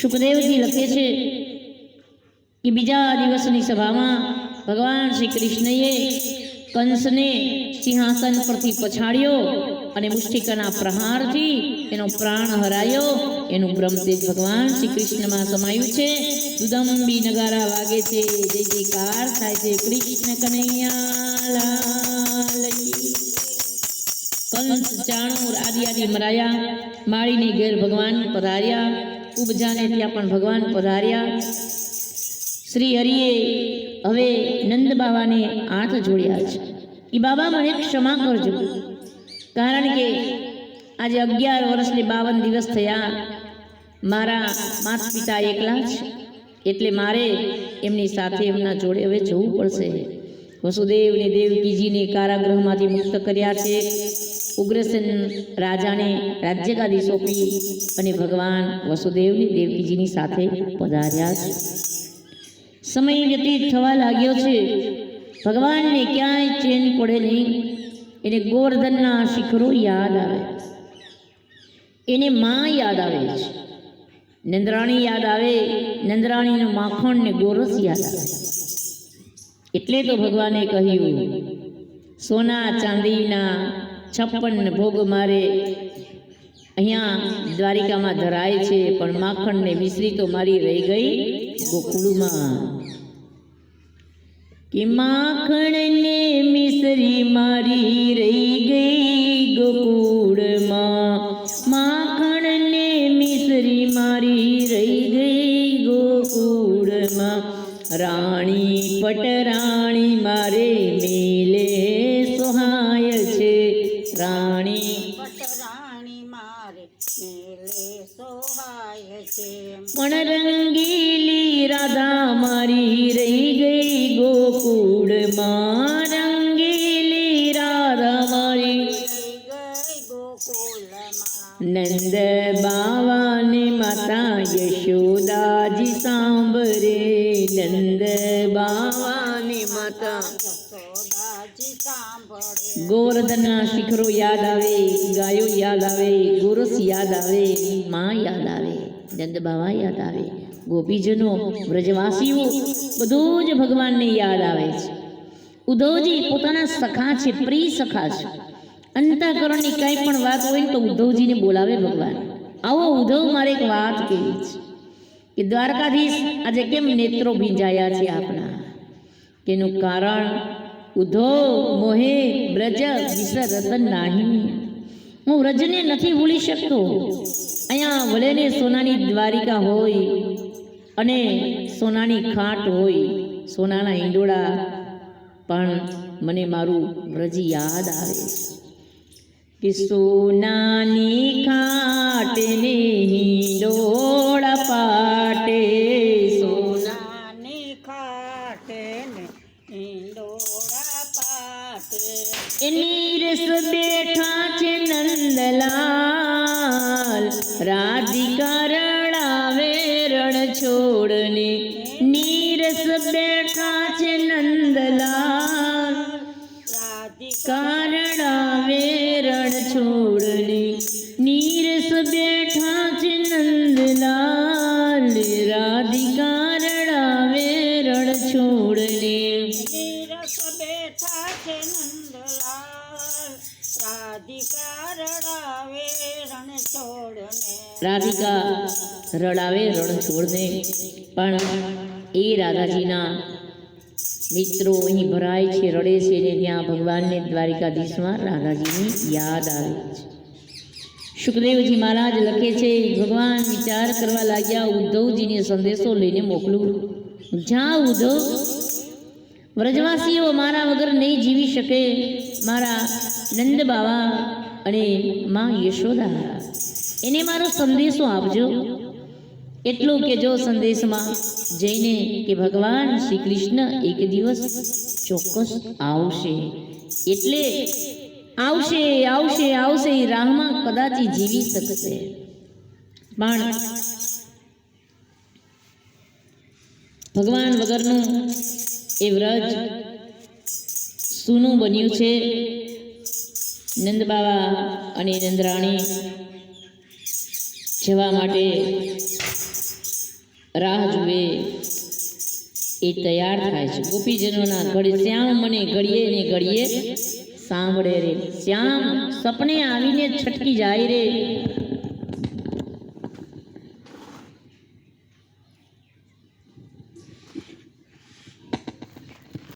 સુખદેવજી લખે છે કે બીજા દિવસની સભામાં ભગવાન શ્રી કૃષ્ણએ કંસને સિંહાસન પરથી પછાડ્યો અને મુષ્ટિકાના પ્રહારથી એનો પ્રાણ હરાયો. એનું બ્રહ્મતેજ ભગવાન શ્રી કૃષ્ણમાં સમાયું છે. દુદંબી નગારા વાગે છે. જય જયકાર થાય છે. કૃષ્ણ કનૈયા લાલ કંસ ચાણુર આદિ આદિ મરાયા. માળીને ઘેર ભગવાન પધાર્યા. ઉપજાને ત્યાં પણ ભગવાન પધાર્યા. શ્રી હરિએ હવે નંદ બાબાને હાથ જોડ્યા છે. એ બાબા મને ક્ષમા કરજો. કારણ કે આજે અગિયાર વર્ષને બાવન દિવસ થયા. મારા માતા પિતા એકલા છે એટલે મારે એમની સાથે એમના જોડે હવે જવું પડશે. વસુદેવને દેવકીજીને કારાગૃહમાંથી મુક્ત કર્યા છે. ઉગ્રસેન રાજાને રાજ્યગાદી સોંપી અને ભગવાન વસુદેવની દેવકીજીની સાથે પધાર્યા છે. સમય વ્યતીત થવા લાગ્યો છે. ભગવાનને ક્યાંય ચેન પડે નહીં. એને ગોવર્ધનના શિખરો યાદ આવે. એને માં યાદ આવે છે. નંદરાણી યાદ આવે. નંદરાણીનું માખણ ને ગોરસ યાદ આવે. એટલે તો ભગવાને કહ્યું, સોના ચાંદીના છપ્પન ભોગ મારે. અહીંયા દ્વારિકામાં ધરાય છે, પણ માખણ ને મિશ્રી તો મારી રહી ગઈ ગોકુળમાં. કે માખણને મિશ્રી મારી રહી ગઈ ગોકુળમાં. માખણને મિશ્રી મારી રહી ગઈ ગોકુળમાં. રાણી પટરાણી મારે મેલે પણ રંગીલી રાધા મારી રહી ગઈ ગોકુળમાં રંગીલી રાધા મારી નંદ બાવાને માતા યશોદાજી સાંભરે નંદ બાવાને માતા ગોવર્ધનના શિખરો યાદ આવે, ગાયો યાદ આવે, ગોરસ યાદ આવે, માં યાદ આવે. નંદ બાવા યાદ આવે. ગોપીજનો વ્રજવાસીઓ બધું જ ભગવાનને યાદ આવે છે. ઉદ્ધવજી પોતાના સખા છે, પ્રિય સખા છે. અંતઃકરણની કંઈ પણ વાત હોય તો ઉદ્ધવજીને બોલાવે ભગવાન. આવો ઉદ્ધવ મારે એક વાત કહેવી છે, કે દ્વારકાધીશ આજે કેમ નેત્રો ભીંજાયા છે આપણા? તેનું કારણ, ઉદ્ધવ, મોહે, બ્રજ વિશ્વ રતન નાહી હું વ્રજને નથી ભૂલી શકતો. અહીંયા વલેને સોનાની દ્વારિકા હોય અને સોનાની ખાટ હોય. સોનાના ઈંડોળા પણ મને મારું વ્રજી યાદ આવે કે સોનાની ખાટને હિંડોળા પાટે, સોનાની નાની ખાટે ને ઈંડોળા પાટે. નીરસ છોડને નીરસ બેઠા છે નંદલાલ. કારણા વેરણ રણ છોડને નીરસ બેઠા છે નંદલાલ. રાધિકા રડાવે રણ છોડને નીરસ બેઠા છે નંદલાલ. રાધિકા રડાવે રણ છોડને રણ છોડને પણ એ રાધાજીના મિત્રો અહીં ભરાય છે, રડે છે ને ત્યાં ભગવાનને દ્વારિકાધીશમાં રાધાજીની યાદ આવે છે. સુખદેવજી મહારાજ લખે છે, ભગવાન વિચાર કરવા લાગ્યા, ઉદ્ધવજીને સંદેશો લઈને મોકલું. જ્યાં ઉદ્ધવ વ્રજવાસીઓ મારા વગર નહીં જીવી શકે મારા નંદ બાવા અને મા યશોદા એને મારો સંદેશો આપજો. એટલું કે જો સંદેશમાં જઈને કે ભગવાન શ્રી કૃષ્ણ એક દિવસ ચોક્કસ આવશે. એટલે આવશે આવશે આવશે, એ રાહમાં કદાચ જીવી શકશે. પણ ભગવાન વગરનું એ વ્રજ સૂનું બન્યું છે. નંદ બાવા અને નંદરાણી જવા માટે રાહ જુએ એ તૈયાર થાય છે. ગોપીજનોના ઘડી શ્યામ મને ઘડીએ ને ઘડીએ સાંભળે રે. શ્યામ સપને આવીને છટકી જાય રે.